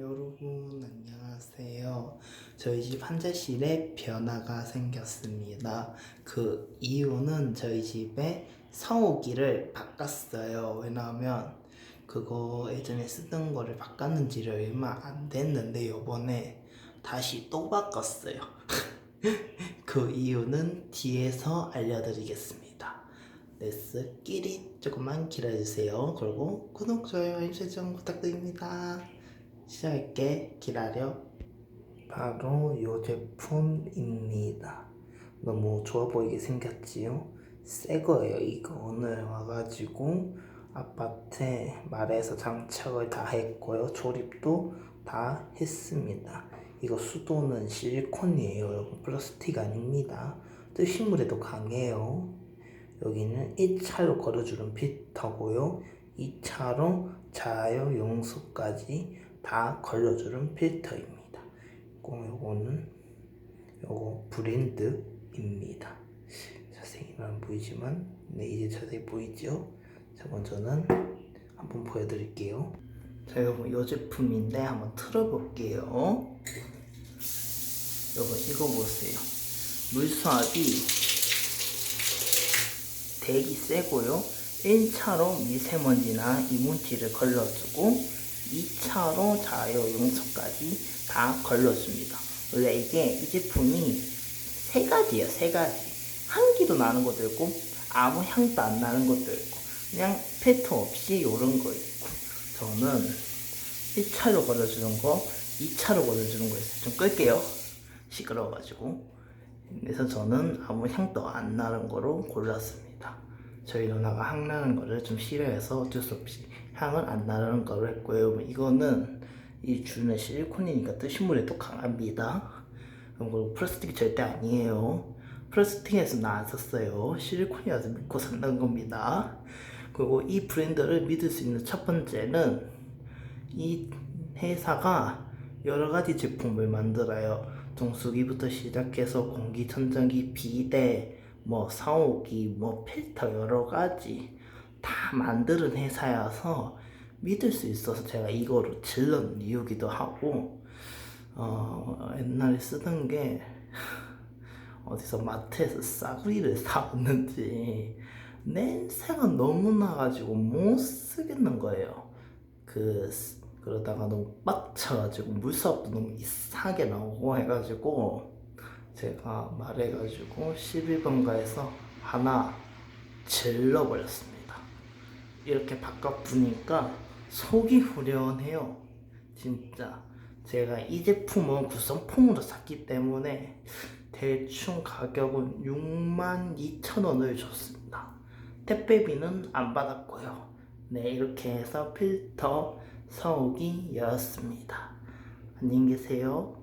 여러분 안녕하세요. 저희 집 환자실에 변화가 생겼습니다. 그 이유는 저희 집에 성우기를 바꿨어요. 왜냐하면 그거 예전에 쓰던 거를 바꿨는지 얼마 안 됐는데 요번에 다시 또 바꿨어요. 그 이유는 뒤에서 알려드리겠습니다. 레스 끼리 조금만 기다려주세요. 그리고 구독, 좋아요, 알림 설정 부탁드립니다. 시작할게. 기다려. 바로 이 제품입니다. 너무 좋아 보이게 생겼지요? 새 거예요. 이거 오늘 와가지고 아파트에 말해서 장착을 다 했고요. 조립도 다 했습니다. 이거 수도는 실리콘이에요. 플라스틱 아닙니다. 뜨신물에도 강해요. 여기는 1차로 걸어주는 필터고요. 2차로 자유 용수까지 다 걸려주는 필터입니다. 꼭 요거는 요거 브랜드입니다. 자세히는 안 보이지만 네 이제 자세히 보이죠? 자 먼저는 한번 보여드릴게요. 자 여러분 이 제품인데 한번 틀어볼게요. 여러분 이거 보세요. 물수압이 되게 세고요. 1차로 미세먼지나 이물질을 걸러주고 2차로 자유용소까지 다 걸러줍니다. 원래 이게 이 제품이 세 가지예요. 세 가지. 향기도 나는 것도 있고 아무 향도 안 나는 것도 있고 그냥 페트 없이 이런 거 있고 저는 1차로 걸어주는 거 2차로 걸어주는 거 있어요. 좀 끌게요. 시끄러워가지고 그래서 저는 아무 향도 안 나는 거로 골랐습니다. 저희 누나가 향 나는 거를 좀 싫어해서 어쩔 수 없이 향을 안 나는 거로 했고요. 이거는 이 주는 실리콘이니까 뜨신물에도 강합니다. 그리고 플라스틱이 절대 아니에요. 플라스틱에서 나왔었어요. 실리콘이라서 믿고 산다는 겁니다. 그리고 이 브랜드를 믿을 수 있는 첫 번째는 이 회사가 여러 가지 제품을 만들어요. 정수기부터 시작해서 공기청정기, 비대, 뭐 사오기, 뭐 필터 여러 가지 다 만드는 회사여서 믿을 수 있어서 제가 이거를 질른 이유기도 하고 어, 옛날에 쓰던 게 어디서 마트에서 싸구리를 사왔는지 냄새가 너무 나가지고 못 쓰겠는 거예요. 그 그러다가 너무 빡쳐가지고 물수압도 너무 이상하게 나오고 해가지고 제가 말해가지고 11번가에서 하나 질러버렸습니다. 이렇게 바꿔보니까 속이 후련해요. 진짜 제가 이 제품은 구성품으로 샀기 때문에 대충 가격은 62,000원을 줬습니다. 택배비는 안 받았고요. 네, 이렇게 해서 필터 서욱이였습니다. 안녕히 계세요.